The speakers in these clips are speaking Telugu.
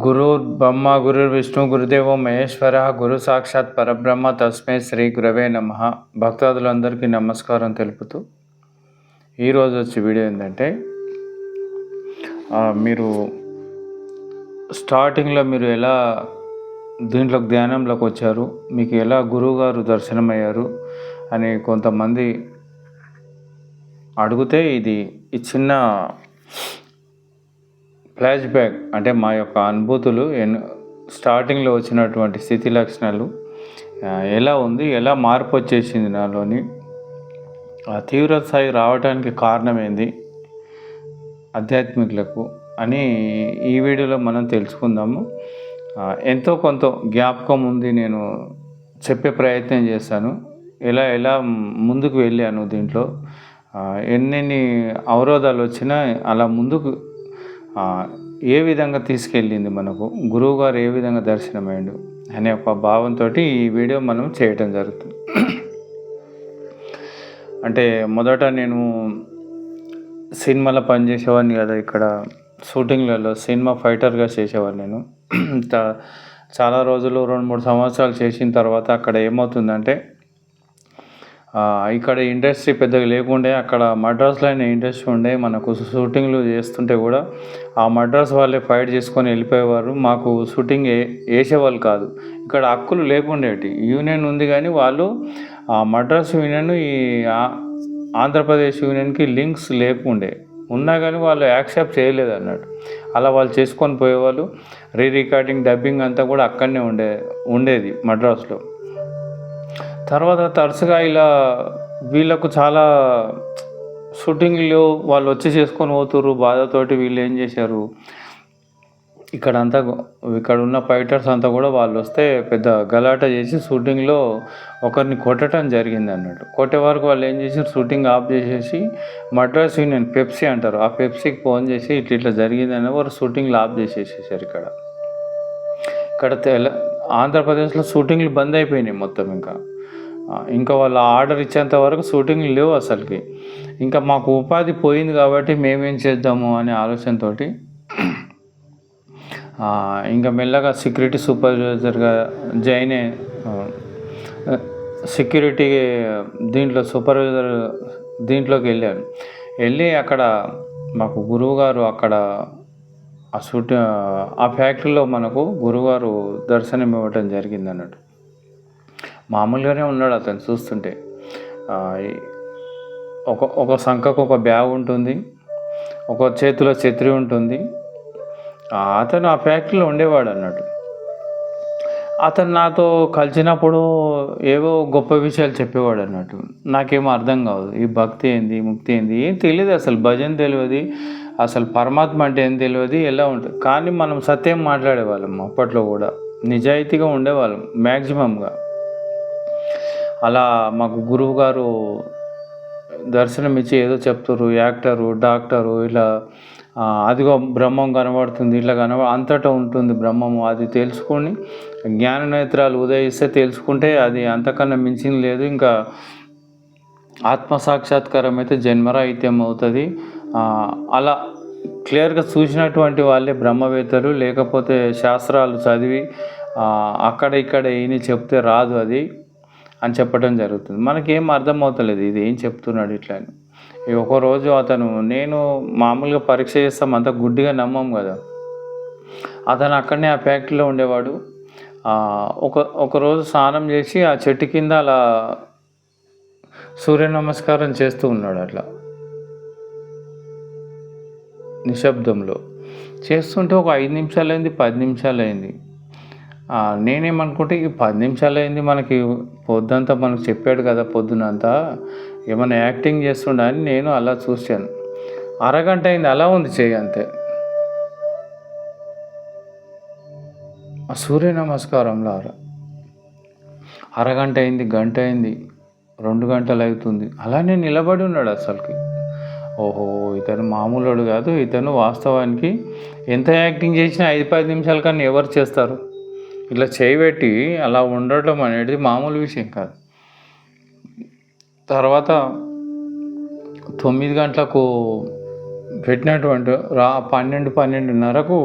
గురు బ్రహ్మ గురు విష్ణు గురుదేవో మహేశ్వర గురు సాక్షాత్ పరబ్రహ్మ తస్మై శ్రీ గురవే నమ. భక్తాదులందరికీ నమస్కారం తెలుపుతూ ఈరోజు వచ్చే వీడియో ఏంటంటే మీరు స్టార్టింగ్లో మీరు ఎలా దీంట్లో ధ్యానంలోకి వచ్చారు మీకు ఎలా గురువు గారు దర్శనమయ్యారు అని కొంతమంది అడిగితే ఇది ఈ చిన్న ఫ్లాష్ బ్యాక్ అంటే మా యొక్క అనుభూతులు ఎన్ స్టార్టింగ్లో వచ్చినటువంటి స్థితి లక్షణాలు ఎలా ఉంది ఎలా మార్పు వచ్చేసింది నాలోని ఆ తీవ్ర స్థాయి రావడానికి కారణం ఏంది ఆధ్యాత్మికులకు అని ఈ వీడియోలో మనం తెలుసుకుందాము. ఎంతో కొంత జ్ఞాపకం ఉంది నేను చెప్పే ప్రయత్నం చేశాను. ఎలా ఎలా ముందుకు వెళ్ళాను దీంట్లో? ఎన్నెన్ని అవరోధాలు వచ్చినా అలా ముందుకు ఏ విధంగా తీసుకెళ్ళింది మనకు? గురువు గారు ఏ విధంగా దర్శనమైండు అనే ఒక భావంతో ఈ వీడియో మనం చేయటం జరుగుతుంది. అంటే మొదట నేను సినిమాలో పనిచేసేవాడిని కదా ఇక్కడ షూటింగ్లలో సినిమా ఫైటర్గా చేసేవాడిని నేను. చాలా రోజులు రెండు మూడు సంవత్సరాలు చేసిన తర్వాత అక్కడ ఏమవుతుందంటే ఇక్కడ ఇండస్ట్రీ పెద్దగా లేకుండే అక్కడ మద్రాస్లో అయిన ఇండస్ట్రీ ఉండే మనకు షూటింగ్లు చేస్తుంటే కూడా ఆ మద్రాస్ వాళ్ళే ఫైట్ చేసుకొని వెళ్ళిపోయేవారు. మాకు షూటింగ్ వేసేవాళ్ళు కాదు. ఇక్కడ హక్కులు లేకుండేటి యూనియన్ ఉంది కానీ వాళ్ళు ఆ మద్రాస్ యూనియన్ ఈ ఆంధ్రప్రదేశ్ యూనియన్కి లింక్స్ లేకుండే. ఉన్నా కానీ వాళ్ళు యాక్సెప్ట్ చేయలేదు అన్నట్టు. అలా వాళ్ళు చేసుకొని పోయేవాళ్ళు. రీ రికార్డింగ్ డబ్బింగ్ అంతా కూడా అక్కడనే ఉండే ఉండేది మద్రాసులో. తర్వాత తరచుగా ఇలా వీళ్ళకు చాలా షూటింగ్లు వాళ్ళు వచ్చి చేసుకొని పోతుర్రు బాధతోటి వీళ్ళు ఏం చేశారు. ఇక్కడ అంతా ఇక్కడ ఉన్న ఫైటర్స్ అంతా కూడా వాళ్ళు వస్తే పెద్ద గలాట చేసి షూటింగ్లో ఒకరిని కొట్టడం జరిగింది అన్నట్టు. కొట్టే వరకు వాళ్ళు ఏం చేశారు? షూటింగ్ ఆఫ్ చేసేసి మద్రాస్ యూనియన్ పెప్సీ అంటారు. ఆ పెప్సీకి ఫోన్ చేసి ఇట్లా ఇట్లా జరిగిందని వారు షూటింగ్లు ఆఫ్ చేసేసేసారు ఇక్కడ. ఇక్కడ తెల ఆంధ్రప్రదేశ్లో షూటింగ్లు బంద్ అయిపోయినాయి మొత్తం ఇంకా. ఇంకా వాళ్ళ ఆర్డర్ ఇచ్చేంత వరకు షూటింగ్ లేవు అసలుకి. ఇంకా మాకు ఉపాధి పోయింది కాబట్టి మేమేం చేద్దాము అనే ఆలోచనతో ఇంకా మెల్లగా సెక్యూరిటీ సూపర్వైజర్గా జాయిన్ అయ్యి సెక్యూరిటీ దీంట్లో సూపర్వైజర్ దీంట్లోకి వెళ్ళాను. వెళ్ళి అక్కడ మాకు గురువుగారు అక్కడ ఆ షూట్ ఆ ఫ్యాక్టరీలో మనకు గురువుగారు దర్శనం ఇవ్వటం జరిగింది అన్నట్టు మామూలుగానే ఉన్నాడు అతను చూస్తుంటే. ఒక ఒక సంఖకు ఒక బ్యాగ్ ఉంటుంది ఒక చేతిలో ఛత్రి ఉంటుంది. అతను ఆ ఫ్యాక్టరీలో ఉండేవాడు అన్నట్టు. అతను నాతో కలిసినప్పుడు ఏవో గొప్ప విషయాలు చెప్పేవాడు అన్నట్టు. నాకేమో అర్థం కాదు ఈ భక్తి ఏంది ముక్తి ఏంది ఏం తెలియదు అసలు భజన తెలియదు అసలు పరమాత్మ అంటే ఏం తెలియదు ఎలా ఉంటుంది. కానీ మనం సత్యం మాట్లాడేవాళ్ళం అప్పట్లో కూడా. నిజాయితీగా ఉండేవాళ్ళం మ్యాక్సిమంగా అలా మాకు గురువు గారు దర్శనం ఇచ్చి ఏదో చెప్తారు యాక్టరు డాక్టరు ఇలా అదిగో బ్రహ్మం కనబడుతుంది ఇట్లా కనబ అంతటా ఉంటుంది బ్రహ్మము. అది తెలుసుకొని జ్ఞాన నేత్రాలు ఉదయిస్తే తెలుసుకుంటే అది అంతకన్నా మించింది లేదు. ఇంకా ఆత్మ సాక్షాత్కారం అయితే జన్మరాహిత్యం అవుతుంది. అలా క్లియర్గా చూసినటువంటి వాళ్ళే బ్రహ్మవేత్తలు. లేకపోతే శాస్త్రాలు చదివి అక్కడ ఇక్కడ ఈయన చెప్తే రాదు అది. అని చెప్పడం జరుగుతుంది. మనకేం అర్థమవుతలేదు ఇది ఏం చెప్తున్నాడు ఇట్లా అని. ఒకరోజు ఒక రోజు అతను నేను మామూలుగా పరీక్ష చేస్తాం అంత గుడ్డిగా నమ్మం కదా. అతను అక్కడనే ఆ ఫ్యాక్టరీలో ఉండేవాడు. ఒక ఒకరోజు స్నానం చేసి ఆ చెట్టు కింద అలా సూర్య నమస్కారం చేస్తూ ఉన్నాడు అట్లా. నిశ్శబ్దంలో. చేస్తుంటే ఒక ఐదు నిమిషాలు అయింది పది నిమిషాలు అయింది నేనేమనుకుంటే ఈ పది నిమిషాలు అయింది మనకి పొద్దంతా మనకు చెప్పాడు కదా పొద్దునంతా ఏమైనా యాక్టింగ్ చేస్తుండ అని నేను అలా చూశాను. అరగంట అయింది అలా ఉంది చేయి అంతే. ఆ సూర్య నమస్కారంలో అరగంట అయింది గంట అయింది రెండు గంటలు అవుతుంది. అలానే నిలబడి ఉన్నాడు అసలుకి. ఓహో ఇతను మామూలుడు కాదు ఇతను వాస్తవానికి ఎంత యాక్టింగ్ చేసినా ఐదు పది నిమిషాల కన్నా ఎవరు చేస్తారు? ఇట్లా చేయబెట్టి అలా ఉండటం అనేది మామూలు విషయం కాదు. తర్వాత తొమ్మిది గంటలకు పెట్టినటువంటి రా పన్నెండు పన్నెండున్నరకు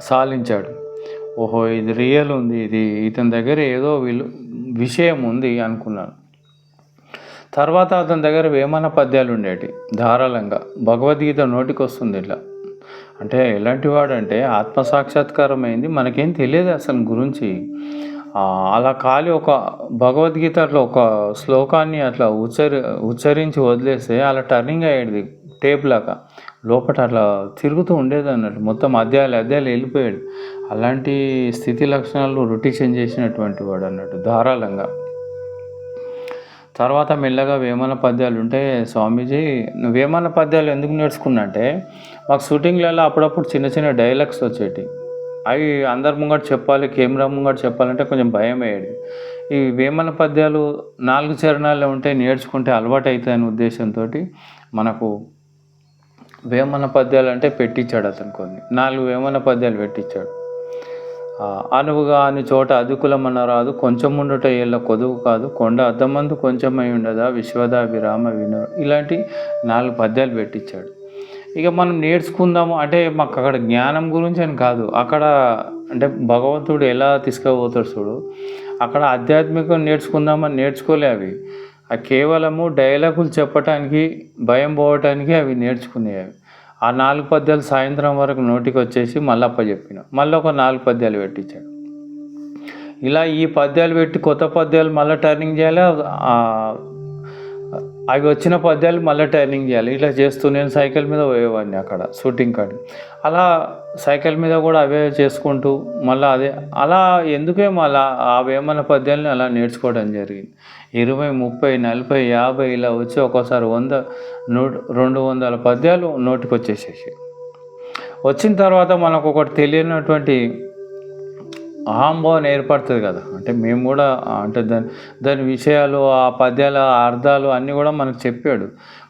సాలించాడు ఓహో ఇది రియల్ ఉంది ఇది ఇతని దగ్గర ఏదో విలు విషయం ఉంది అనుకున్నాను. తర్వాత అతని దగ్గర వేమన పద్యాలు ఉండేటి ధారాళంగా. భగవద్గీత నోటికి వస్తుంది ఇట్లా అంటే ఎలాంటి వాడంటే ఆత్మసాక్షాత్కారం అయింది మనకేం తెలియదు అసలు గురించి. అలా ఖాళీ ఒక భగవద్గీత అట్లా ఒక శ్లోకాన్ని అట్లా ఉచ్చరి ఉచ్చరించి వదిలేస్తే అలా టర్నింగ్ అయ్యేది టేప్ లాగా. లోపల అట్లా తిరుగుతూ ఉండేది అన్నట్టు. మొత్తం అధ్యాయాలు అధ్యాయాలు వెళ్ళిపోయాడు అలాంటి స్థితి లక్షణాలు రొటేషన్ చేసినటువంటి వాడు అన్నట్టు ధారాళంగా. తర్వాత మెల్లగా వేమన పద్యాలు ఉంటే స్వామీజీ వేమన పద్యాలు ఎందుకు నేర్చుకున్నా అంటే మాకు షూటింగ్లలో అప్పుడప్పుడు చిన్న చిన్న డైలాగ్స్ వచ్చేటి అవి అందరి ముంగట చెప్పాలి కెమెరా ముంగట చెప్పాలంటే కొంచెం భయం అయ్యేది ఈ వేమన పద్యాలు నాలుగు చరణాలు ఉంటే నేర్చుకుంటే అలవాటు అవుతాయనే ఉద్దేశంతో మనకు వేమన పద్యాలు అంటే పెట్టించాడు అతను కొన్ని. నాలుగు వేమన పద్యాలు పెట్టించాడు అనువుగా అని చోట అదుకులమన్న రాదు కొంచెం ఉండుట ఏళ్ళ కొదువు కాదు కొండ అద్దమందు కొంచెం అయి ఉండదా విశ్వదాభిరామ విను ఇలాంటి నాలుగు పద్యాలు పెట్టించాడు ఇక మనం నేర్చుకుందాము. అంటే మాకు అక్కడ జ్ఞానం గురించి అని కాదు. అక్కడ అంటే భగవంతుడు ఎలా తీసుకుపోతాడు చూడు. అక్కడ ఆధ్యాత్మికం నేర్చుకుందామని నేర్చుకోలే అవి. ఆ కేవలము డైలాగులు చెప్పటానికి భయం పోవటానికి అవి నేర్చుకునేవి ఆ నాలుగు పద్యాలు సాయంత్రం వరకు నోటికి వచ్చేసి మళ్ళీ అప్పచెప్పిన మళ్ళీ ఒక నాలుగు పద్యాలు పెట్టించాడు. ఇలా ఈ పద్యాలు పెట్టి కొత్త పద్యాలు మళ్ళీ టర్నింగ్ చేయాలి? అవి వచ్చిన పద్యాలు మళ్ళీ ట్రైనింగ్ చేయాలి. ఇట్లా చేస్తూ నేను సైకిల్ మీద పోయేవాడిని అక్కడ షూటింగ్ కాడి అలా సైకిల్ మీద కూడా అవే చేసుకుంటూ మళ్ళీ అదే అలా ఎందుకే మళ్ళీ ఆ వేమన పద్యాలని అలా నేర్చుకోవడం జరిగింది. ఇరవై ముప్పై నలభై యాభై ఇలా వచ్చి ఒక్కోసారి వంద నూట రెండు వందల పద్యాలు నోటికి వచ్చేసేసి వచ్చిన తర్వాత మనకు ఒకటి తెలియనటువంటి అహంభావం ఏర్పడుతుంది కదా. అంటే మేము కూడా అంటే దాని దాని విషయాలు ఆ పద్యాలు ఆ అర్థాలు అన్నీ కూడా మనకు చెప్పాడు.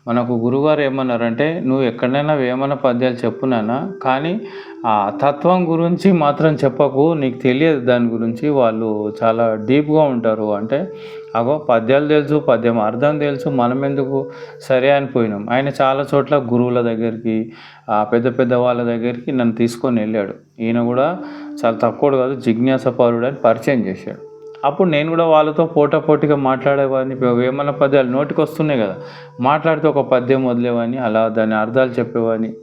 మనకు గురుగారు ఏమన్నారంటే నువ్వు ఎక్కడైనా వేమన పద్యాలు చెప్పునానా కానీ ఆ తత్వం గురించి మాత్రం చెప్పకు. నీకు తెలియదు దాని గురించి. వాళ్ళు చాలా డీప్గా ఉంటారు. అంటే అగో పద్యాలు తెలుసు పద్యం అర్థం తెలుసు మనం ఎందుకు సరే అనిపోయినాం ఆయన చాలా చోట్ల గురువుల దగ్గరికి పెద్ద పెద్ద వాళ్ళ దగ్గరికి నన్ను తీసుకొని వెళ్ళాడు. ఈయన కూడా చాలా తక్కువ కాదు జిజ్ఞాసపరుడు అని పరిచయం చేశాడు. అప్పుడు నేను కూడా వాళ్ళతో పోటాపోటీగా మాట్లాడేవాడిని. వేమన పద్యాలు నోటికి వస్తున్నాయి కదా మాట్లాడితే ఒక పద్యం వదిలేవాడిని అలా దాని అర్థాలు చెప్పేవాడిని.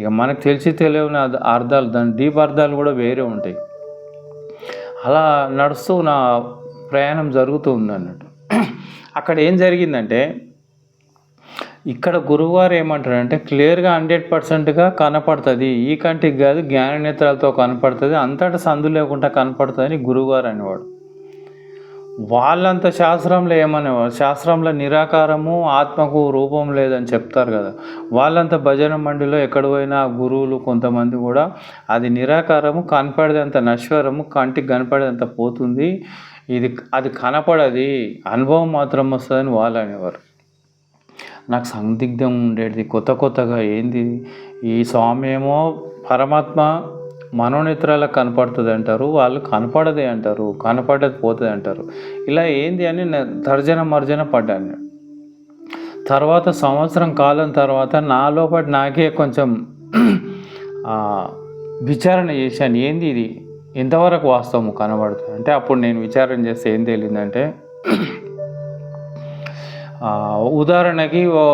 ఇక మనకు తెలిసి తెలియని అర్థ- అర్థాలు దాని డీప్ అర్థాలు కూడా వేరే ఉంటాయి. అలా నడుస్తూ నా ప్రయాణం జరుగుతూ ఉంది అన్నట్టు అక్కడ ఏం జరిగిందంటే ఇక్కడ గురువుగారు ఏమంటారంటే క్లియర్గా హండ్రెడ్ పర్సెంట్గా కనపడుతుంది. ఈ కంటికి కాదు జ్ఞాననేత్రాలతో కనపడుతుంది. అంతటా సందు లేకుండా కనపడుతుంది అని గురువుగారు అనేవాడు. వాళ్ళంత శాస్త్రంలో ఏమనేవారు శాస్త్రంలో నిరాకారము ఆత్మకు రూపం లేదని చెప్తారు కదా. వాళ్ళంత భజన మండిలో ఎక్కడ పోయినా గురువులు కొంతమంది కూడా అది నిరాకారము కనపడేంత నశ్వరము కంటికి కనపడేంత పోతుంది. ఇది అది కనపడది అనుభవం మాత్రం వస్తుందని వాళ్ళు అనేవారు. నాకు సందిగ్ధం ఉండేది కొత్త కొత్తగా ఏంది ఈ స్వామి ఏమో పరమాత్మ మనోనేత్రాలకు కనపడుతుంది అంటారు వాళ్ళు కనపడదే అంటారు కనపడదు పోతుంది అంటారు. ఇలా ఏంది అని తర్జన మర్జన పడ్డాను నేను. తర్వాత సంవత్సరం కాలం తర్వాత నా లోపల నాకే కొంచెం విచారణ చేశాను. ఏంది ఇది? ఎంతవరకు వాస్తవం కనబడుతుంది. అంటే అప్పుడు నేను విచారణ చేస్తే ఏం తేలిందంటే ఉదాహరణకి ఓ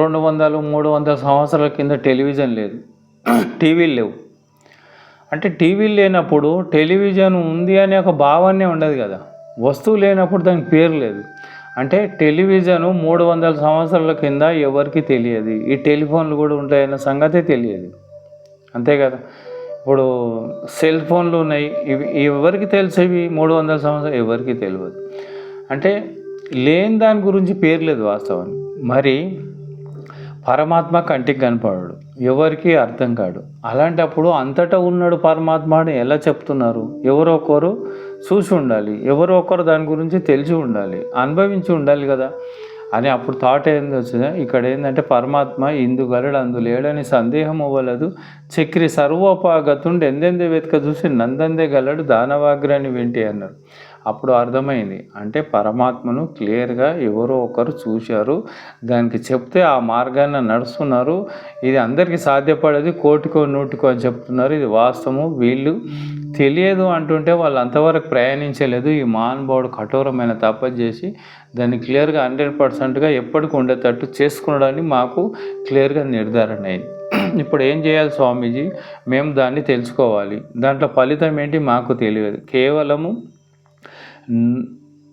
రెండు వందలు మూడు వందల సంవత్సరాల కింద టెలివిజన్ లేదు. టీవీలు లేవు. అంటే టీవీలు లేనప్పుడు టెలివిజన్ ఉంది అనే ఒక భావనే ఉండదు కదా. వస్తువు లేనప్పుడు దానికి పేరు లేదు. అంటే టెలివిజను మూడు వందల సంవత్సరాల కింద ఎవరికి తెలియదు. ఈ టెలిఫోన్లు కూడా ఉంటాయన్న సంగతే తెలియదు. అంతే కదా. ఇప్పుడు సెల్ ఫోన్లు ఉన్నాయి. ఇవి ఎవరికి తెలిసేవి ఇవి మూడు వందల సంవత్సరాలు? ఎవరికి తెలియదు. అంటే లేని దాని గురించి పేరు లేదు వాస్తవానికి. మరి పరమాత్మ కంటికి కనపడాడు. ఎవరికి అర్థం కాడు. అలాంటప్పుడు అంతటా ఉన్నాడు పరమాత్మ అని ఎలా చెప్తున్నారు? ఎవరో ఒకరు చూసి ఉండాలి. ఎవరో ఒకరు దాని గురించి తెలిసి ఉండాలి. అనుభవించి ఉండాలి కదా. అని అప్పుడు థాట్ ఏంది వచ్చింది? ఇక్కడ ఏంటంటే పరమాత్మ ఇందు గలడు అందు లేడని సందేహం అవ్వలేదు చక్రి సర్వోపాగతుండి ఎందెందే వెతక చూసి నందందే గలడు దానవాగ్రాన్ని వింటే అన్నారు అప్పుడు అర్థమైంది. అంటే పరమాత్మను క్లియర్గా ఎవరో ఒకరు చూశారు. దానికి చెప్తే ఆ మార్గాన్ని నడుస్తున్నారు. ఇది అందరికీ సాధ్యపడేది కోటికో నూటికో అని చెప్తున్నారు. ఇది వాస్తవము. వీళ్ళు తెలియదు అంటుంటే వాళ్ళు అంతవరకు ప్రయాణించలేదు. ఈ మహానుభావుడు కఠోరమైన తపస్సు చేసి దాన్ని క్లియర్గా హండ్రెడ్ పర్సెంట్గా ఎప్పటికి ఉండేటట్టు చేసుకునడానికి మాకు క్లియర్గా నిర్ధారణ అయింది. ఇప్పుడు ఏం చేయాలి స్వామీజీ? మేము దాన్ని తెలుసుకోవాలి. దాంట్లో ఫలితం ఏంటి మాకు తెలియదు. కేవలము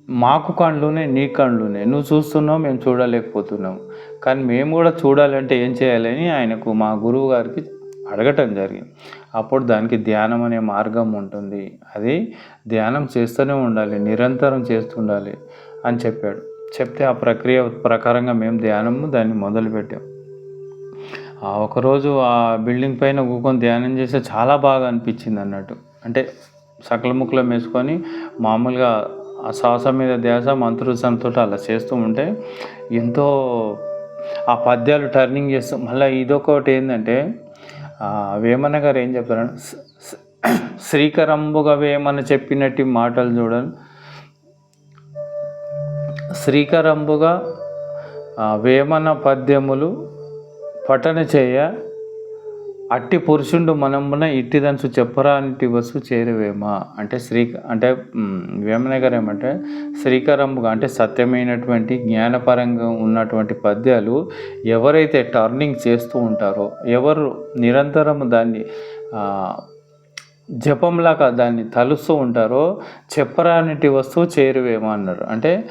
మాకు కళ్ళునే నీ కళ్ళునే. నువ్వు చూస్తున్నావు మేము చూడలేకపోతున్నాం. కానీ మేము కూడా చూడాలంటే ఏం చేయాలని ఆయనకు మా గురువు గారికి అడగటం జరిగింది. అప్పుడు దానికి ధ్యానం అనే మార్గం ఉంటుంది. అది ధ్యానం చేస్తూనే ఉండాలి నిరంతరం చేస్తుండాలి అని చెప్పాడు. చెప్తే ఆ ప్రక్రియ ప్రకారంగా మేము ధ్యానము దాన్ని మొదలుపెట్టాం. ఆ ఒకరోజు ఆ బిల్డింగ్ పైన కూకొని ధ్యానం చేస్తే చాలా బాగా అనిపించింది అన్నట్టు. అంటే సకల ముక్కలం వేసుకొని మామూలుగా ఆ శ్వాస మీద ధ్యాస మంత్రోత్సవంతో అలా చేస్తూ ఉంటే ఎంతో ఆ పద్యాలు టర్నింగ్ చేస్తూ మళ్ళీ ఇదొకటి ఏంటంటే వేమన గారు ఏం చెప్తారంటే శ్రీకరంబుగా వేమన చెప్పినట్టు మాటలు చూడండి. శ్రీకరంబుగా వేమన పద్యములు పఠన చేయ అట్టి పురుషుండు మనమున ఇట్టిదంచు చెప్పరానిటి వసు చేరువేమా? అంటే శ్రీ అంటే వేమన గారు ఏమంటే శ్రీకరంగా అంటే సత్యమైనటువంటి జ్ఞానపరంగా ఉన్నటువంటి పద్యాలు ఎవరైతే టర్నింగ్ చేస్తూ ఉంటారో ఎవరు నిరంతరం దాన్ని జపంలాగా దాన్ని తలుస్తూ ఉంటారో చెప్పరానిటి వస్తువు చేరువేమో అన్నారు. అంటే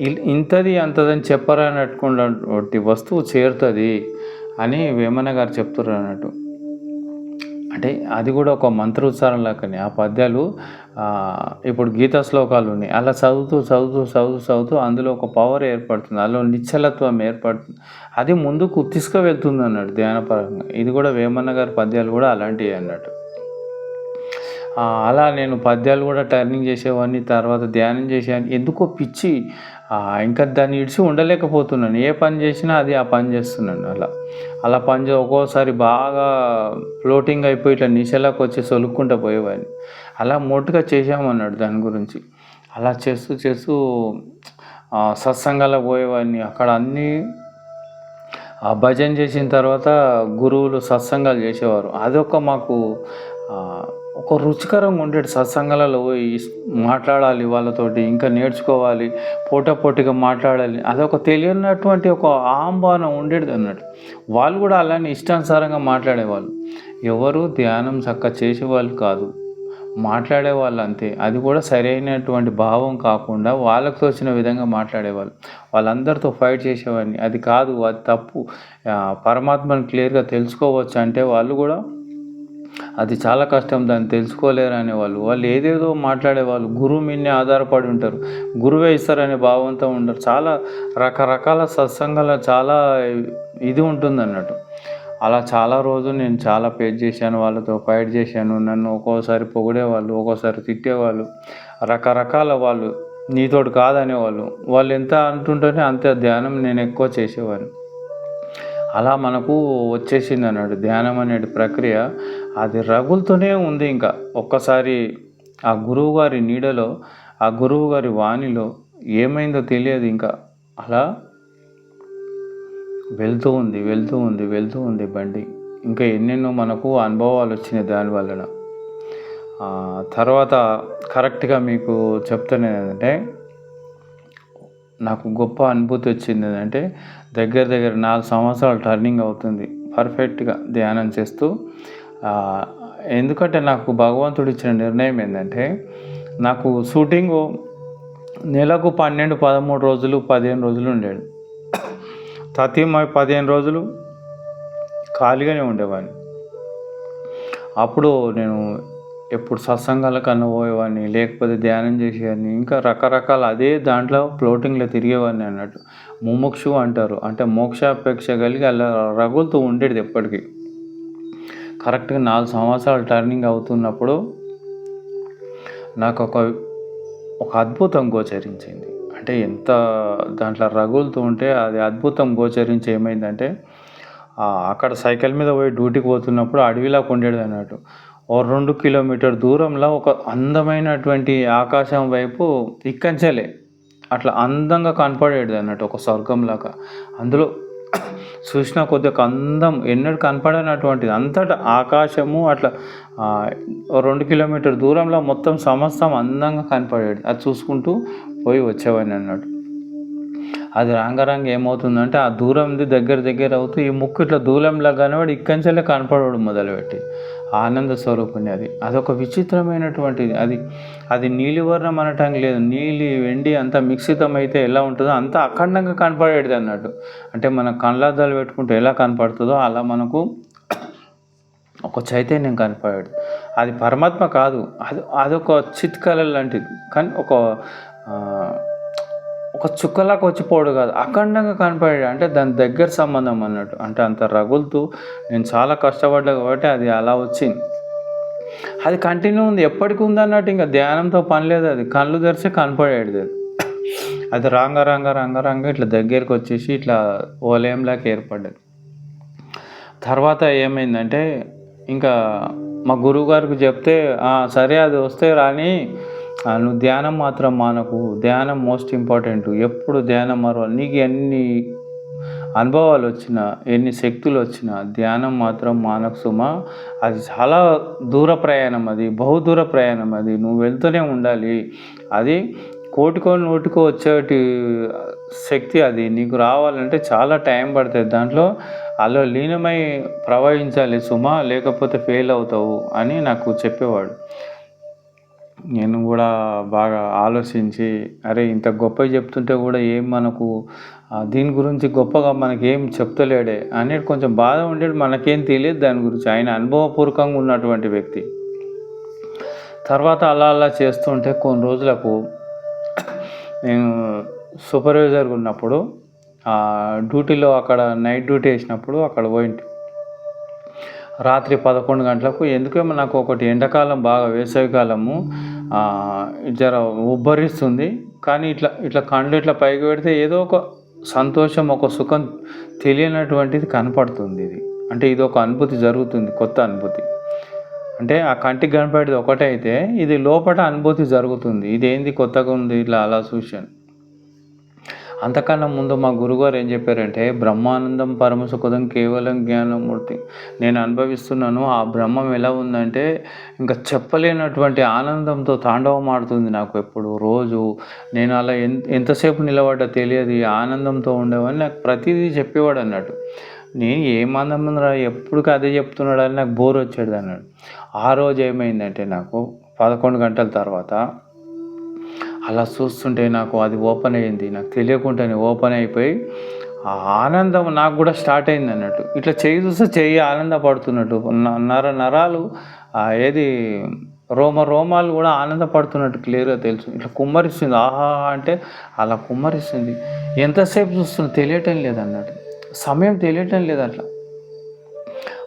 ఇల్- ఇంతది అంతదని చెప్పరానటువంటి వస్తువు చేరుతుంది. అని వేమన గారు చెప్తున్నారు అన్నట్టు. అంటే అది కూడా ఒక మంత్రోచ్చారణ లాగానే. ఆ పద్యాలు ఇప్పుడు గీతా శ్లోకాలు ఉన్నాయి. అలా చదువుతూ చదువుతూ చదువుతూ చదువుతూ అందులో ఒక పవర్ ఏర్పడుతుంది. అందులో నిశ్చలత్వం ఏర్పడుతుంది. అది ముందుకు తీసుకువెళ్తుంది అన్నట్టు ధ్యానపరంగా. ఇది కూడా వేమన్న గారి పద్యాలు కూడా అలాంటివి అన్నట్టు. అలా నేను పద్యాలు కూడా టర్నింగ్ చేసేవాడిని తర్వాత ధ్యానం చేసేవాడిని. ఎందుకో పిచ్చి. ఇంకా దాన్ని ఇడిచి ఉండలేకపోతున్నాను. ఏ పని చేసినా అది ఆ పని చేస్తున్నాను అలా. అలా పని ఒక్కోసారి బాగా ఫ్లోటింగ్ అయిపోయి ఇట్లా నిశలకు వచ్చి సొలుక్కుంటూ పోయేవాడిని. అలా మోటుగా చేసామన్నాడు దాని గురించి. అలా చేస్తూ చేస్తూ ఆ, సత్సంగాలకు పోయేవాడిని. అక్కడ అన్నీ ఆ భజన చేసిన తర్వాత గురువులు సత్సంగాలు చేసేవారు. అదొక మాకు ఒక రుచికరంగా ఉండేది సత్సంగాలలో పోయి మాట్లాడాలి వాళ్ళతోటి ఇంకా నేర్చుకోవాలి పోటా పోటీగా మాట్లాడాలి. అదొక తెలియనటువంటి ఒక ఆంబానం ఉండేది అన్నట్టు. వాళ్ళు కూడా అలానే ఇష్టానుసారంగా మాట్లాడేవాళ్ళు. ఎవరు ధ్యానం చక్క చేసేవాళ్ళు కాదు. మాట్లాడే వాళ్ళు అంతే. అది కూడా సరైనటువంటి భావం కాకుండా వాళ్ళకు తోచిన విధంగా మాట్లాడేవాళ్ళు. వాళ్ళందరితో ఫైట్ చేసేవాడిని. అది కాదు అది తప్పు. పరమాత్మను క్లియర్గా తెలుసుకోవచ్చు అంటే వాళ్ళు కూడా అది చాలా కష్టం దాన్ని తెలుసుకోలేరు అనేవాళ్ళు వాళ్ళు ఏదేదో మాట్లాడేవాళ్ళు. గురువు మీదనే ఆధారపడి ఉంటారు. గురువే ఇస్తారనే భావంతో ఉండరు. చాలా రకరకాల సత్సంగాల చాలా ఇది ఉంటుంది అన్నట్టు అలా చాలా రోజులు నేను చాలా పేజ్ చేశాను వాళ్ళతో ఫైట్ చేశాను నన్ను ఒక్కోసారి పొగిడేవాళ్ళు ఒక్కోసారి తిట్టేవాళ్ళు. రకరకాల వాళ్ళు నీతోటి కాదనేవాళ్ళు. వాళ్ళు ఎంత అంటుంటేనే అంత ధ్యానం నేను ఎక్కువ చేసేవాడిని. అలా మనకు వచ్చేసింది అన్నాడు ధ్యానం అనేటి ప్రక్రియ అది రగులుతూనే ఉంది ఇంకా. ఒక్కసారి ఆ గురువు గారి నీడలో ఆ గురువు గారి వాణిలో ఏమైందో తెలియదు ఇంకా. అలా వెళ్తూ ఉంది వెళ్తూ ఉంది వెళ్తూ ఉంది బండి. ఇంకా ఎన్నెన్నో మనకు అనుభవాలు వచ్చినాయి దాని వలన. తర్వాత కరెక్ట్గా మీకు చెప్తాను ఏంటంటే నాకు గొప్ప అనుభూతి వచ్చింది ఏంటంటే దగ్గర దగ్గర నాలుగు సంవత్సరాలు టర్నింగ్ అవుతుంది. పర్ఫెక్ట్గా ధ్యానం చేస్తూ ఎందుకంటే నాకు భగవంతుడు ఇచ్చిన నిర్ణయం ఏంటంటే నాకు షూటింగ్ నెలకు పన్నెండు పదమూడు రోజులు పదిహేను రోజులు ఉండేది. ప్రతి పదిహేను రోజులు ఖాళీగానే ఉండేవాడిని. అప్పుడు నేను ఎప్పుడు సత్సంగాలకు అన్న పోయేవాడిని లేకపోతే ధ్యానం చేసేవాడిని ఇంకా రకరకాల అదే దాంట్లో ఫ్లోటింగ్లో తిరిగేవాడిని అన్నట్టు. ముముక్షు అంటారు. అంటే మోక్షాపేక్ష కలిగి అలా రగులుతూ ఉండేది ఎప్పటికీ. కరెక్ట్గా నాలుగు సంవత్సరాలు టర్నింగ్ అవుతున్నప్పుడు నాకు ఒక ఒక అద్భుతం గోచరించింది. అంటే ఎంత దాంట్లో రగులుతూ ఉంటే అది అద్భుతం గోచరించి ఏమైందంటే అక్కడ సైకిల్ మీద పోయి డ్యూటీకి పోతున్నప్పుడు అడవిలా ఉండేది అన్నట్టు. ఓ రెండు కిలోమీటర్ దూరంలో ఒక అందమైనటువంటి ఆకాశం వైపు ఇక్కంచలే అట్లా అందంగా కనపడేది అన్నట్టు ఒక స్వర్గంలాగా. అందులో చూసిన ఒక అందం ఎన్నడూ కనపడనటువంటిది. అంతటా ఆకాశము అట్లా ఓ రెండు కిలోమీటర్ దూరంలో మొత్తం సమస్తం అందంగా కనపడేది. అది చూసుకుంటూ పోయి వచ్చేవాడిని అన్నాడు అది రాంగరాంగ ఏమవుతుందంటే ఆ దూరంది దగ్గర దగ్గర అవుతూ ఈ ముక్కు ఇట్లా దూరంలో కనబడి ఇక్కడంచే కనపడడు మొదలుపెట్టి. ఆనంద స్వరూపుని అది. అదొక విచిత్రమైనటువంటిది అది అది నీలివర్ణం అనటం లేదు. నీలి వెండి అంతా మిక్సితం అయితే ఎలా ఉంటుందో అంతా అఖండంగా కనపడేది అన్నట్టు. అంటే మన కళ్ళద్దాలు పెట్టుకుంటే ఎలా కనపడుతుందో అలా మనకు ఒక చైతన్యం కనపడాడు అది పరమాత్మ కాదు. అది అదొక చిత్కళ లాంటిది. కానీ ఒక ఒక చుక్కలాగా వచ్చిపోడు కాదు అఖండంగా కనపడాడు అంటే దాని దగ్గర సంబంధం అన్నట్టు. అంటే అంత రగులుతూ నేను చాలా కష్టపడ్డా కాబట్టి అది అలా వచ్చింది. అది కంటిన్యూ ఉంది. ఎప్పటికి ఉంది అన్నట్టు ఇంకా ధ్యానంతో పని లేదు అది. కళ్ళు తెరిచి కనపడేది అది. అది రాంగ రాంగ రాంగ రాంగ ఇట్లా దగ్గరికి వచ్చేసి ఇట్లా ఓలయంలాగా ఏర్పడ్డది. తర్వాత ఏమైందంటే ఇంకా మా గురువు గారికి చెప్తే సరే అది వస్తే రాని నువ్వు ధ్యానం మాత్రం మానకు. ధ్యానం మోస్ట్ ఇంపార్టెంట్ ఎప్పుడు ధ్యానం మరవాలి. నీకు ఎన్ని అనుభవాలు వచ్చినా ఎన్ని శక్తులు వచ్చినా ధ్యానం మాత్రం మానకు సుమా. అది చాలా దూర ప్రయాణం అది. బహుదూర ప్రయాణం అది. నువ్వు వెళ్తూనే ఉండాలి. అది కోటికో నోటికో వచ్చేటి శక్తి అది. నీకు రావాలంటే చాలా టైం పడుతుంది. దాంట్లో అలా లీనమై ప్రవహించాలి సుమా. లేకపోతే ఫెయిల్ అవుతావు అని నాకు చెప్పేవాడు. నేను కూడా బాగా ఆలోచించి అరే ఇంత గొప్ప చెప్తుంటే కూడా ఏం మనకు దీని గురించి గొప్పగా మనకి ఏం చెప్తలేడే అనేది కొంచెం బాధ ఉండేది. మనకేం తెలియదు దాని గురించి. ఆయన అనుభవపూర్వకంగా ఉన్నటువంటి వ్యక్తి. తర్వాత అలా అలా చేస్తుంటే కొన్ని రోజులకు నేను సూపర్వైజర్గా ఉన్నప్పుడు ఆ డ్యూటీలో అక్కడ నైట్ డ్యూటీ వేసినప్పుడు అక్కడ పోయింటి. రాత్రి పదకొండు గంటలకు ఎందుకేమో నాకు ఒకటి ఎండాకాలం బాగా వేసవికాలము జర ఉబ్బరిస్తుంది. కానీ ఇట్లా ఇట్లా కళ్ళు ఇట్లా పైకి పెడితే ఏదో ఒక సంతోషం ఒక సుఖం తెలియనటువంటిది కనపడుతుంది ఇది. అంటే ఇది ఒక అనుభూతి జరుగుతుంది కొత్త అనుభూతి. అంటే ఆ కంటికి కనపడేది ఒకటే అయితే ఇది లోపల అనుభూతి జరుగుతుంది. ఇది ఏంది కొత్తగా ఉంది ఇట్లా అలా చూశాను. అంతకన్నా ముందు మా గురుగారు ఏం చెప్పారంటే బ్రహ్మానందం పరమసుఖదం కేవలం జ్ఞానమూర్తి. నేను అనుభవిస్తున్నాను ఆ బ్రహ్మం ఎలా ఉందంటే ఇంకా చెప్పలేనటువంటి ఆనందంతో తాండవం ఆడుతుంది నాకు ఎప్పుడు. రోజు నేను అలా ఎంత ఎంతసేపు నిలబడ్డా తెలియదు ఆనందంతో ఉండేవని నాకు ప్రతిదీ చెప్పేవాడు అన్నట్టు. నేను ఏం ఆనందం రా ఎప్పుడు అదే చెప్తున్నాడు అని నాకు బోర్ వచ్చేది అన్నాడు ఆ రోజు ఏమైందంటే నాకు పదకొండు గంటల తర్వాత అలా చూస్తుంటే నాకు అది ఓపెన్ అయ్యింది నాకు తెలియకుండానే ఓపెన్ అయిపోయి ఆ ఆనందం నాకు కూడా స్టార్ట్ అయింది అన్నట్టు. ఇట్లా చేయి చూస్తే చెయ్యి ఆనందపడుతున్నట్టు. నర నరాలు ఏది రోమ రోమాలు కూడా ఆనందపడుతున్నట్టు క్లియర్గా తెలుసు. ఇట్లా కుమ్మరిస్తుంది. ఆహా అంటే అలా కుమ్మరిస్తుంది. ఎంతసేపు చూస్తున్నా తెలియటం లేదు అన్నట్టు. సమయం తెలియటం లేదు అట్లా.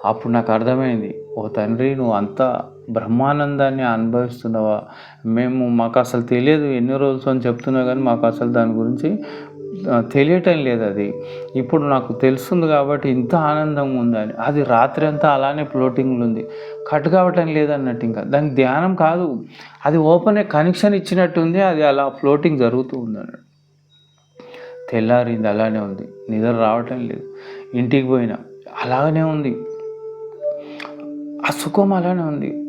అప్పుడు నాకు అర్థమైంది ఓ తండ్రి నువ్వు అంతా బ్రహ్మానందాన్ని అనుభవిస్తున్నావా? మేము మాకు అసలు తెలియదు. ఎన్ని రోజులు అని చెప్తున్నా కానీ మాకు అసలు దాని గురించి తెలియటం లేదు అది. ఇప్పుడు నాకు తెలుస్తుంది కాబట్టి ఇంత ఆనందంగా ఉందని అది రాత్రి అంతా అలానే ఫ్లోటింగ్లు ఉంది. కట్ కావటం లేదన్నట్టు ఇంకా. దానికి ధ్యానం కాదు. అది ఓపెన్ కనెక్షన్ ఇచ్చినట్టుంది అది అలా ఫ్లోటింగ్ జరుగుతూ ఉందన్నట్టు తెల్లారింది అలానే ఉంది. నిద్ర రావటం లేదు. ఇంటికి పోయినా అలాగనే ఉంది. ఆ సుఖం అలానే ఉంది.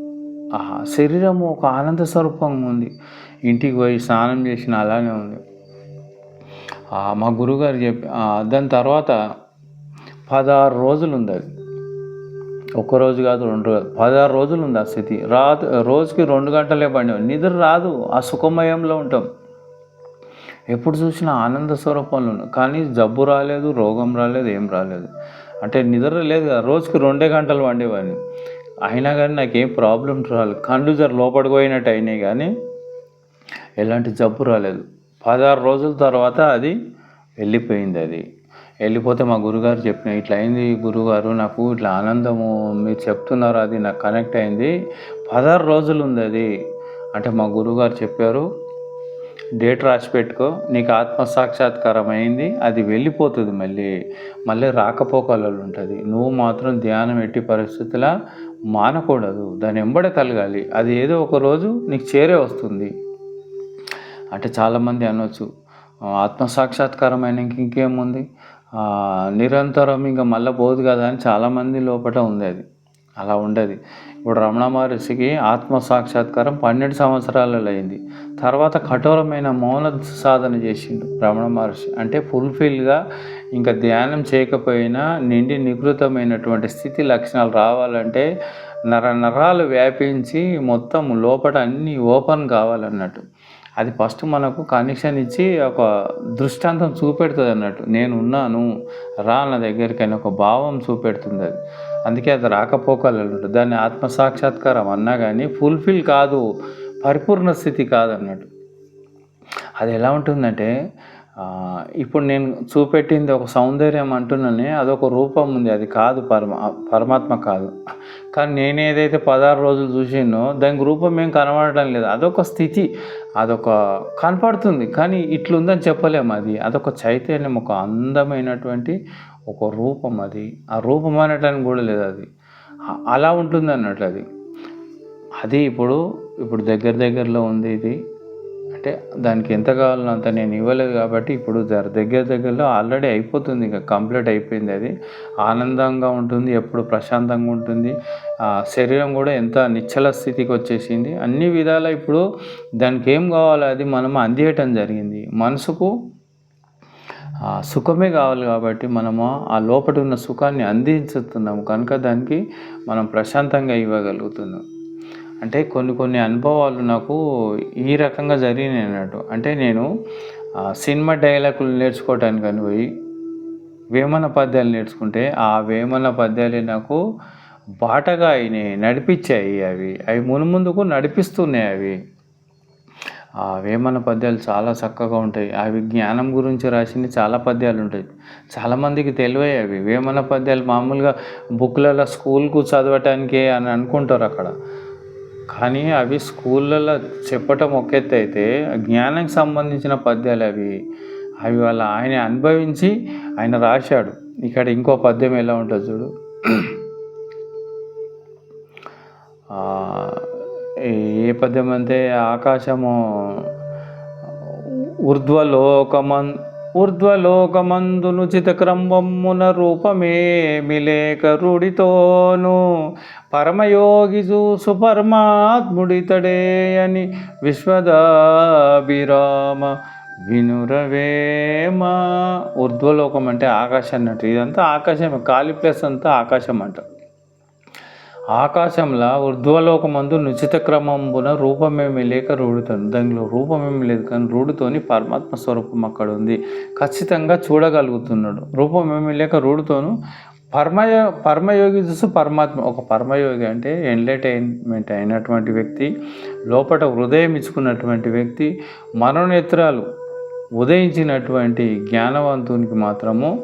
ఆ శరీరము ఒక ఆనంద స్వరూపంగా ఉంది. ఇంటికి పోయి స్నానం చేసిన అలానే ఉంది. మా గురుగారు చెప్పి దాని తర్వాత పదహారు రోజులు ఉంది అది. ఒక్క రోజు కాదు రెండు కాదు పదహారు రోజులు ఉంది ఆ స్థితి. రాత్రి రోజుకి రెండు గంటలే పండి నిద్ర రాదు ఆ సుఖమయంలో ఉంటాం. ఎప్పుడు చూసినా ఆనంద స్వరూపంలో కానీ జబ్బు రాలేదు రోగం రాలేదు ఏం రాలేదు. అంటే నిద్ర లేదు కదా రోజుకి రెండే గంటలు వండేవాడిని అయినా కానీ నాకేం ప్రాబ్లమ్స్ రాలేదు. కళ్ళు జర లోపలికి పోయినట్టు అయినాయి కానీ ఎలాంటి జబ్బు రాలేదు. పదహారు రోజుల తర్వాత అది వెళ్ళిపోయింది అది. వెళ్ళిపోతే మా గురుగారు చెప్పిన ఇట్లా అయింది గురుగారు నాకు ఇట్లా ఆనందము మీరు చెప్తున్నారు అది నాకు కనెక్ట్ అయింది. పదహారు రోజులు ఉంది అది. అంటే మా గురుగారు చెప్పారు డేట్ రాసి పెట్టుకో నీకు ఆత్మసాక్షాత్కారం అయింది అది వెళ్ళిపోతుంది మళ్ళీ. మళ్ళీ రాకపోకలలో ఉంటుంది. నువ్వు మాత్రం ధ్యానం ఎట్టి పరిస్థితుల మానకూడదు దాని ఎంబడ కలగాలి అది ఏదో ఒక రోజు నీకు చేరే వస్తుంది. అంటే చాలామంది అనొచ్చు "ఆ, ఆత్మసాక్షాత్కారం అయినాక ఇంకేముంది? నిరంతరం ఇంకా మళ్ళీ పోదు కదా అని చాలామంది లోపల ఉంది అది అలా ఉండేది. ఇప్పుడు రమణ మహర్షికి ఆత్మ సాక్షాత్కారం పన్నెండు సంవత్సరాలలో అయింది. తర్వాత కఠోరమైన మౌన సాధన చేసిండు రమణ మహర్షి. అంటే ఫుల్ఫిల్గా ఇంకా ధ్యానం చేయకపోయినా నిండి నికృతమైనటువంటి స్థితి లక్షణాలు రావాలంటే నర నరాలు వ్యాపించి మొత్తం లోపల అన్నీ ఓపెన్ కావాలన్నట్టు. అది ఫస్ట్ మనకు కనెక్షన్ ఇచ్చి ఒక దృష్టాంతం చూపెడుతుంది అన్నట్టు. నేను ఉన్నాను రా నా దగ్గరికైనా ఒక భావం చూపెడుతుంది అది. అందుకే అది రాకపోకలు ఉంటుంది దాన్ని ఆత్మసాక్షాత్కారం అన్నా కానీ ఫుల్ఫిల్ కాదు పరిపూర్ణ స్థితి కాదన్నట్టు. అది ఎలా ఉంటుందంటే ఇప్పుడు నేను చూపెట్టింది ఒక సౌందర్యం అంటున్నానే అదొక రూపం ఉంది అది కాదు పరమ పరమాత్మ కాదు. కానీ నేను ఏదైతే పదహారు రోజులు చూసినో దానికి రూపం ఏం కనబడటం లేదు. అదొక స్థితి అదొక కనపడుతుంది. కానీ ఇట్లుందని చెప్పలేము అది. అదొక చైతన్యం ఒక అందమైనటువంటి ఒక రూపం అది. ఆ రూపం అనటానికి కూడా లేదు అది. అలా ఉంటుంది అన్నట్లు అది. అది ఇప్పుడు ఇప్పుడు దగ్గర దగ్గరలో ఉంది ఇది. అంటే దానికి ఎంత కావాలో అంత నేను ఇవ్వలేదు కాబట్టి ఇప్పుడు దగ్గర దగ్గరలో ఆల్రెడీ అయిపోతుంది ఇంకా కంప్లీట్ అయిపోయింది అది. ఆనందంగా ఉంటుంది ఎప్పుడు ప్రశాంతంగా ఉంటుంది. ఆ శరీరం కూడా ఎంత నిశ్చల స్థితికి వచ్చేసింది. అన్ని విధాలా ఇప్పుడు దానికి ఏం కావాలో అది మనం అందియటం జరిగింది. మనసుకు ఆ సుఖమే కావాలి కాబట్టి మనము ఆ లోపల ఉన్న సుఖాన్ని అందించుతున్నాము. కనుక దానికి మనం ప్రశాంతంగా ఇవ్వగలుగుతున్నాం. అంటే కొన్ని కొన్ని అనుభవాలు నాకు ఈ రకంగా జరిగినాయి అన్నట్టు. అంటే నేను సినిమా డైలాగులు నేర్చుకోవటానికి అని పోయి వేమన పద్యాలు నేర్చుకుంటే ఆ వేమన పద్యాలే నాకు బాటగా అయినాయి నడిపించాయి అవి. అవి మునుముందుకు నడిపిస్తున్నాయి అవి. ఆ వేమన పద్యాలు చాలా చక్కగా ఉంటాయి. అవి జ్ఞానం గురించి రాసిన చాలా పద్యాలు ఉంటాయి. చాలామందికి తెలివే అవి. వేమన పద్యాలు మామూలుగా బుక్లలో స్కూల్కు చదవటానికే అని అనుకుంటారు అక్కడ. కానీ అవి స్కూళ్ళల్లో చెప్పటం ఒక ఎత్తు అయితే జ్ఞానానికి సంబంధించిన పద్యాలు అవి అవి వాళ్ళ ఆయన అనుభవించి ఆయన రాశాడు. ఇక్కడ ఇంకో పద్యం ఎలా ఉంటుంది చూడు. ఏ పద్యం అంటే ఆకాశము ఊర్ధ్వలోకమన్ ఊర్ధ్వలోకమందును చితక్రంబమ్మున రూపమేమి లేక పరమయోగిజు పరమయోగి చూసు పరమాత్ముడితడే అని విశ్వదాభిరామ వినురవేమ. ఊర్ధ్వలోకం అంటే ఆకాశం అన్నట్టు. ఇదంతా ఆకాశం ఖాళీ ప్లేస్ అంతా ఆకాశం అంట. ఆకాశంలో ఊర్ధ్వలోకమందు నిశ్చిత క్రమంబున రూపమేమి లేక రూడుతాను. దానిలో రూపమేమి లేదు కానీ రూడుతోని పరమాత్మ స్వరూపం అక్కడ ఉంది ఖచ్చితంగా చూడగలుగుతున్నాడు. రూపమేమి లేక రూడుతోను పరమయో పరమయోగి చూసి పరమాత్మ ఒక పరమయోగి అంటే ఎంటర్టైన్మెంట్ అయినటువంటి వ్యక్తి లోపల హృదయం ఇచ్చుకున్నటువంటి వ్యక్తి మనోనేత్రాలు ఉదయించినటువంటి జ్ఞానవంతునికి మాత్రము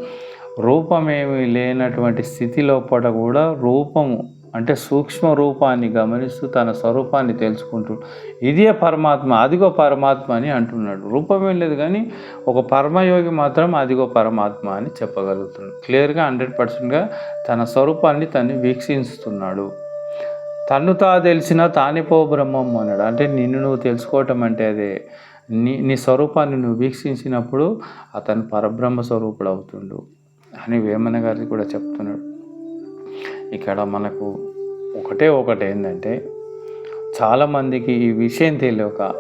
రూపమేమి లేనటువంటి స్థితి లోపల కూడా రూపము అంటే సూక్ష్మ రూపాన్ని గమనిస్తూ తన స్వరూపాన్ని తెలుసుకుంటూ ఇదే పరమాత్మ అదిగో పరమాత్మ అని అంటున్నాడు. రూపమేం లేదు కానీ ఒక పరమయోగి మాత్రం అదిగో పరమాత్మ అని చెప్పగలుగుతున్నాడు. క్లియర్గా హండ్రెడ్ పర్సెంట్గా తన స్వరూపాన్ని తను వీక్షిస్తున్నాడు. తన్ను తా తెలిసిన తానిపో బ్రహ్మం అన్నాడు. అంటే నిన్ను నువ్వు తెలుసుకోవటం అంటే అదే. నీ నీ స్వరూపాన్ని నువ్వు వీక్షించినప్పుడు అతను పరబ్రహ్మ స్వరూపుడు అవుతుండు అని వేమన గారి కూడా చెప్తున్నాడు. ఇక్కడ మనకు ఒకటే ఒకటి ఏంటంటే చాలామందికి ఈ విషయం తెలియక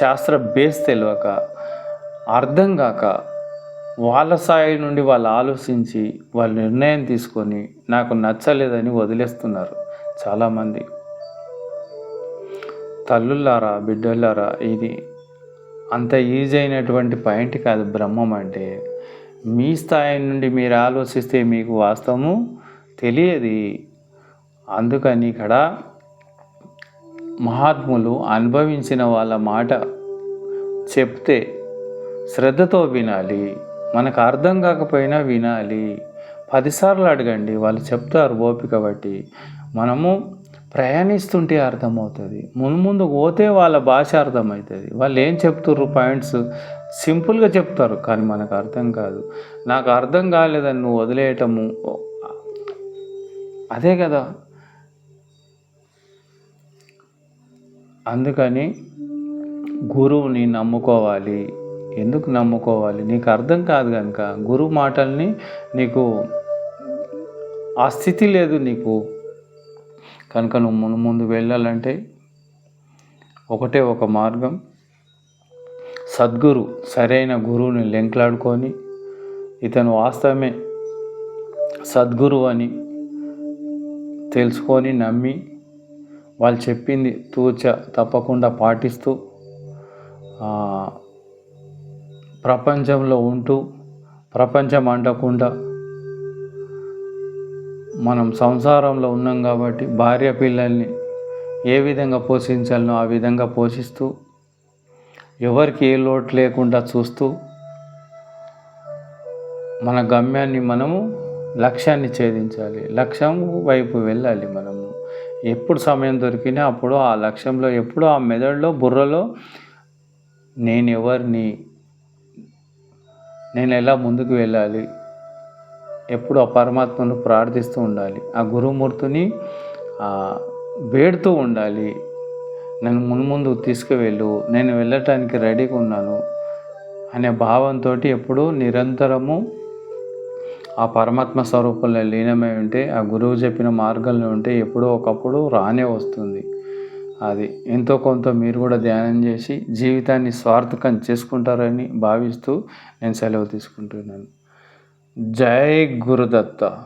శాస్త్ర బేస్ తెలియక అర్థం కాక వాళ్ళ స్థాయి నుండి వాళ్ళు ఆలోచించి వాళ్ళు నిర్ణయం తీసుకొని నాకు నచ్చలేదని వదిలేస్తున్నారు చాలామంది. తల్లుల్లారా బిడ్డల్లారా ఇది అంత ఈజీ అయినటువంటి పాయింట్ కాదు బ్రహ్మం అంటే మీ స్థాయి నుండి మీరు ఆలోచిస్తే మీకు వాస్తవము తెలియదు. అందుకని ఇక్కడ మహాత్ములు అనుభవించిన వాళ్ళ మాట చెప్తే శ్రద్ధతో వినాలి. మనకు అర్థం కాకపోయినా వినాలి. పదిసార్లు అడగండి వాళ్ళు చెప్తారు ఓపిక బట్టి. మనము ప్రయాణిస్తుంటే అర్థమవుతుంది. ముందు ముందు పోతే వాళ్ళ భాష అర్థమవుతుంది. వాళ్ళు ఏం చెప్తుర్రు పాయింట్స్ సింపుల్గా చెప్తారు కానీ మనకు అర్థం కాదు. నాకు అర్థం కాలేదని నువ్వు వదిలేయటము అదే కదా. అందుకని గురువుని నమ్ముకోవాలి. ఎందుకు నమ్ముకోవాలి? నీకు అర్థం కాదు కనుక గురువు మాటల్ని నీకు ఆ స్థితి లేదు నీకు. కనుక నువ్వు ముందు ముందు వెళ్ళాలంటే ఒకటే ఒక మార్గం. సద్గురు సరైన గురువుని లెంకలాడుకొని ఇతను వాస్తవమే సద్గురు అని తెలుసుకొని నమ్మి వాళ్ళు చెప్పింది తూచ తప్పకుండా పాటిస్తూ ప్రపంచంలో ఉంటూ ప్రపంచం అంటకుండా మనం సంసారంలో ఉన్నాం కాబట్టి భార్య పిల్లల్ని ఏ విధంగా పోషించాలనో ఆ విధంగా పోషిస్తూ ఎవరికి ఏ లోటు లేకుండా చూస్తూ మన గమ్యాన్ని మనము లక్ష్యాన్ని ఛేదించాలి. లక్ష్యం వైపు వెళ్ళాలి మనము. ఎప్పుడు సమయం దొరికినా అప్పుడు ఆ లక్ష్యంలో ఎప్పుడు ఆ మెదడులో బుర్రలో నేను ఎవరిని నేను ఎలా ముందుకు వెళ్ళాలి ఎప్పుడు ఆ పరమాత్మను ప్రార్థిస్తూ ఉండాలి ఆ గురుమూర్తిని వేడుతూ ఉండాలి. నన్ను మున్ముందు తీసుకువెళ్ళు నేను వెళ్ళటానికి రెడీగా ఉన్నాను అనే భావంతో ఎప్పుడు నిరంతరము ఆ పరమాత్మ స్వరూపంలో లీనమై ఉంటే ఆ గురువు చెప్పిన మార్గంలో ఉంటే ఎప్పుడో ఒకప్పుడు రానే వస్తుంది. అది ఎంతో కొంత మీరు కూడా ధ్యానం చేసి జీవితాన్ని స్వార్థకం చేసుకుంటారని భావిస్తూ నేను సెలవు తీసుకుంటున్నాను. జై గురుదత్త.